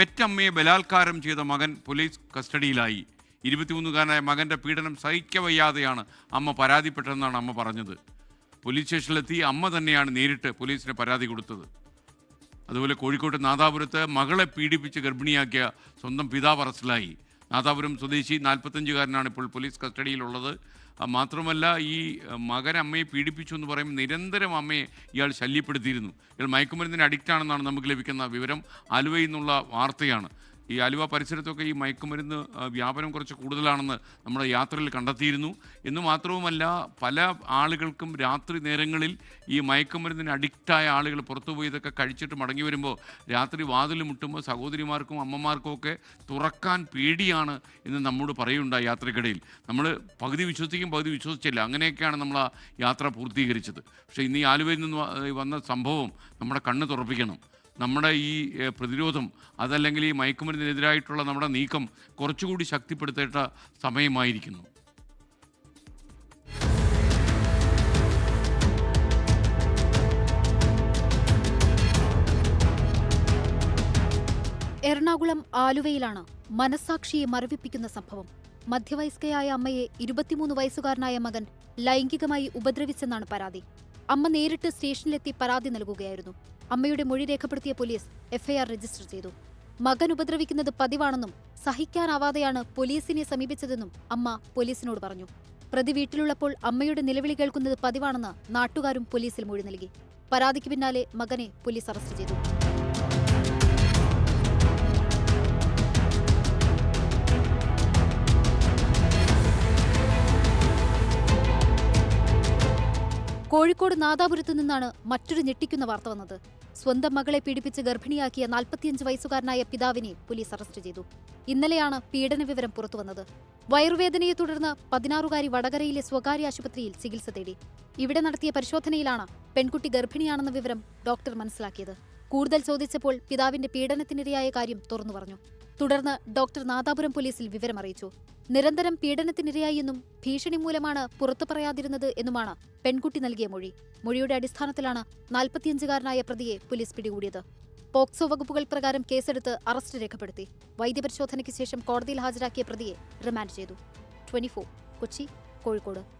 പെറ്റമ്മയെ ബലാത്കാരം ചെയ്ത മകൻ പോലീസ് കസ്റ്റഡിയിലായി. ഇരുപത്തിമൂന്നുകാരനായ മകന്റെ പീഡനം സഹിക്കവയ്യാതെയാണ് അമ്മ പരാതിപ്പെട്ടതെന്നാണ് അമ്മ പറഞ്ഞത്. പോലീസ് സ്റ്റേഷനിലെത്തി അമ്മ തന്നെയാണ് നേരിട്ട് പോലീസിന് പരാതി കൊടുത്തത്. അതുപോലെ കോഴിക്കോട്ട് നാദാപുരത്ത് മകളെ പീഡിപ്പിച്ച് ഗർഭിണിയാക്കിയ സ്വന്തം പിതാവ് അറസ്റ്റിലായി. നാദാപുരം സ്വദേശി നാൽപ്പത്തഞ്ചുകാരനാണ് ഇപ്പോൾ പോലീസ് കസ്റ്റഡിയിലുള്ളത്. മാത്രമല്ല ഈ മകൻ അമ്മയെ പീഡിപ്പിച്ചു എന്ന് പറയുമ്പോൾ നിരന്തരം അമ്മയെ ഇയാൾ ശല്യപ്പെടുത്തിയിരുന്നു. ഇയാൾ മയക്കുമരുന്നിന് അഡിക്റ്റ് ആണെന്നാണ് നമുക്ക് ലഭിക്കുന്ന വിവരം. ആലുവയിൽ നിന്നുള്ള വാർത്തയാണ്. ഈ ആലുവ പരിസരത്തൊക്കെ ഈ മയക്കുമരുന്ന് വ്യാപനം കുറച്ച് കൂടുതലാണെന്ന് നമ്മുടെ യാത്രയിൽ കണ്ടെത്തിയിരുന്നു. എന്ന് മാത്രവുമല്ല പല ആളുകൾക്കും രാത്രി നേരങ്ങളിൽ ഈ മയക്കുമരുന്നിന് അഡിക്റ്റായ ആളുകൾ പുറത്തുപോയി ഇതൊക്കെ കഴിച്ചിട്ട് മടങ്ങി വരുമ്പോൾ രാത്രി വാതിൽ മുട്ടുമ്പോൾ സഹോദരിമാർക്കും അമ്മമാർക്കും ഒക്കെ തുറക്കാൻ പേടിയാണ് എന്ന് നമ്മോട് പറയുണ്ടായി യാത്രക്കിടയിൽ. നമ്മൾ പകുതി വിശ്വസിക്കും പകുതി വിശ്വസിച്ചില്ല. അങ്ങനെയൊക്കെയാണ് നമ്മൾ ആ യാത്ര പൂർത്തീകരിച്ചത്. പക്ഷേ ഇന്ന് ഈ ആലുവയിൽ നിന്ന് വന്ന സംഭവം നമ്മുടെ കണ്ണ് തുറപ്പിക്കണം. നമ്മുടെ ഈ പ്രതിരോധം അതല്ലെങ്കിൽ ഈ മയക്കുമരുന്നിനെതിരായിട്ടുള്ള നമ്മുടെ നീക്കം കുറച്ചുകൂടി ശക്തിപ്പെടുത്തേണ്ട സമയമായിരിക്കുന്നു. എറണാകുളം ആലുവയിലാണ് മനസാക്ഷിയെ മരവിപ്പിക്കുന്ന സംഭവം. മധ്യവയസ്കയായ അമ്മയെ ഇരുപത്തിമൂന്ന് വയസ്സുകാരനായ മകൻ ലൈംഗികമായി ഉപദ്രവിച്ചെന്നാണ് പരാതി. അമ്മ നേരിട്ട് സ്റ്റേഷനിലെത്തി പരാതി നൽകുകയായിരുന്നു. അമ്മയുടെ മൊഴി രേഖപ്പെടുത്തിയ പോലീസ് എഫ്ഐആർ രജിസ്റ്റർ ചെയ്തു. മകൻ ഉപദ്രവിക്കുന്നത് പതിവാണെന്നും സഹിക്കാനാവാതെയാണ് പോലീസിനെ സമീപിച്ചതെന്നും അമ്മ പോലീസിനോട് പറഞ്ഞു. പ്രതി വീട്ടിലുള്ളപ്പോൾ അമ്മയുടെ നിലവിളി കേൾക്കുന്നത് പതിവാണെന്ന് നാട്ടുകാരും പോലീസിൽ മൊഴി നൽകി. പരാതിക്ക് പിന്നാലെ മകനെ പോലീസ് അറസ്റ്റ് ചെയ്തു. കോഴിക്കോട് നാദാപുരത്തു നിന്നാണ് മറ്റൊരു ഞെട്ടിക്കുന്ന വാർത്ത വന്നത്. സ്വന്തം മകളെ പീഡിപ്പിച്ച് ഗർഭിണിയാക്കിയ നാൽപ്പത്തിയഞ്ച് വയസ്സുകാരനായ പിതാവിനെ പോലീസ് അറസ്റ്റ് ചെയ്തു. ഇന്നലെയാണ് പീഡന വിവരം പുറത്തുവന്നത് വയറുവേദനയെ തുടർന്ന് പതിനാറുകാരി വടകരയിലെ സ്വകാര്യ ആശുപത്രിയിൽ ചികിത്സ തേടി. ഇവിടെ നടത്തിയ പരിശോധനയിലാണ് പെൺകുട്ടി ഗർഭിണിയാണെന്ന വിവരം ഡോക്ടർ മനസ്സിലാക്കിയത്. കൂടുതൽ ചോദിച്ചപ്പോൾ പിതാവിന്റെ പീഡനത്തിനിരയായ കാര്യം തുറന്നു പറഞ്ഞു. തുടർന്ന് ഡോക്ടർ നാദാപുരം പോലീസിൽ വിവരമറിയിച്ചു നിരന്തരം പീഡനത്തിനിരയായി എന്നും ഭീഷണി മൂലമാണ് പുറത്തു പറയാതിരുന്നത് എന്നുമാണ് പെൺകുട്ടി നൽകിയ മൊഴി. മൊഴിയുടെ അടിസ്ഥാനത്തിലാണ് നാൽപ്പത്തിയഞ്ചുകാരനായ പ്രതിയെ പോലീസ് പിടികൂടിയത്. പോക്സോ വകുപ്പുകൾ പ്രകാരം കേസെടുത്ത് അറസ്റ്റ് രേഖപ്പെടുത്തി. വൈദ്യപരിശോധനയ്ക്ക് ശേഷം കോടതിയിൽ ഹാജരാക്കിയ പ്രതിയെ റിമാൻഡ് ചെയ്തു. ട്വന്റി കൊച്ചി കോഴിക്കോട്.